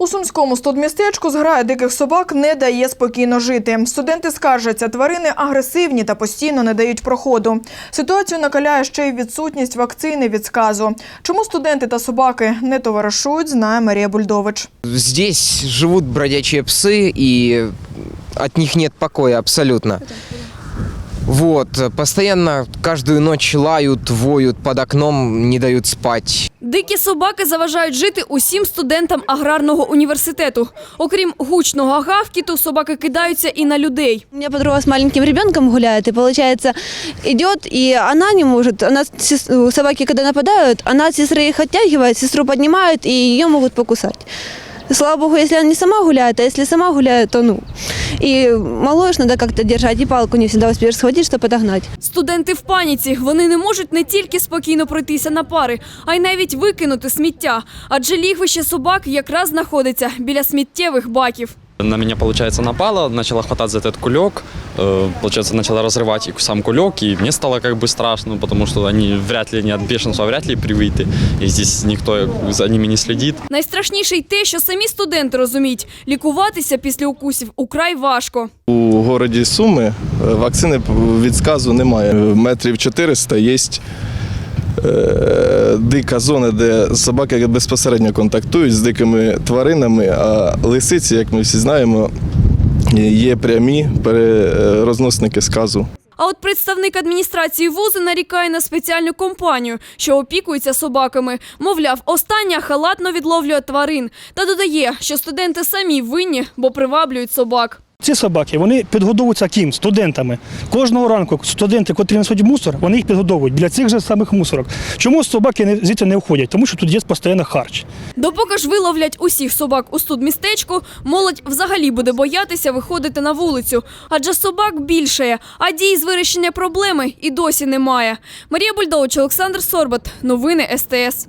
У сумському студмістечку зграя диких собак не дає спокійно жити. Студенти скаржаться, тварини агресивні та постійно не дають проходу. Ситуацію накаляє ще й відсутність вакцини від сказу. Чому студенти та собаки не товаришують, знає Марія Бульдович. Здесь живут бродячие псы, и от них нет покоя абсолютно. Вот, постоянно каждую ночь лают, воют под окном, не дают спать. Дикі собаки заважають жити усім студентам аграрного університету. Окрім гучного гавкіту, собаки кидаються і на людей. У меня подруга с маленьким ребенком гуляет, и получается идет, и она не может, она сес- собаки, когда нападают, она от сестры их оттягивает, сестру поднимают, и ее могут покусать. Слава богу, если она не сама гуляет, а если сама гуляет, то ну. И малыш надо как-то держать, и палку не всегда успеешь схватить, чтобы отогнать. Студенти в паніці. Вони не можуть не тільки спокійно пройтися на пари, а й навіть викинути сміття. Адже лігвище собак якраз знаходиться біля сміттєвих баків. На меня, получается, напала, начала хватать за этот кулек, э, получается, начала разрывать и сам кулек, и мне стало как бы страшно, потому что они вряд ли не от бешенства, вряд ли привиты, и здесь никто за ними не следит. Найстрашніше й те, що самі студенти розуміють, лікуватися після укусів украй важко. У городі Суми е, вакцини від сказу немає. Метрів 400 є е, дика зона, де собаки безпосередньо контактують з дикими тваринами, а лисиці, як ми всі знаємо, є прямі перерозносники сказу. А от представник адміністрації вузу нарікає на спеціальну компанію, що опікується собаками. Мовляв, остання халатно відловлює тварин та додає, що студенти самі винні, бо приваблюють собак. Ці собаки вони підгодовуються ким? Студентами. Кожного ранку студенти, котрі несуть мусор, вони їх підгодовують для цих же самих мусорок. Чому собаки не- звідси не входять? Тому що тут є постійно харч. Допоки ж виловлять усіх собак у студмістечку, молодь взагалі буде боятися виходити на вулицю. Адже собак більшає, а дій з вирішення проблеми і досі немає. Марія Бульдович, Олександр Сорбат. Новини СТС.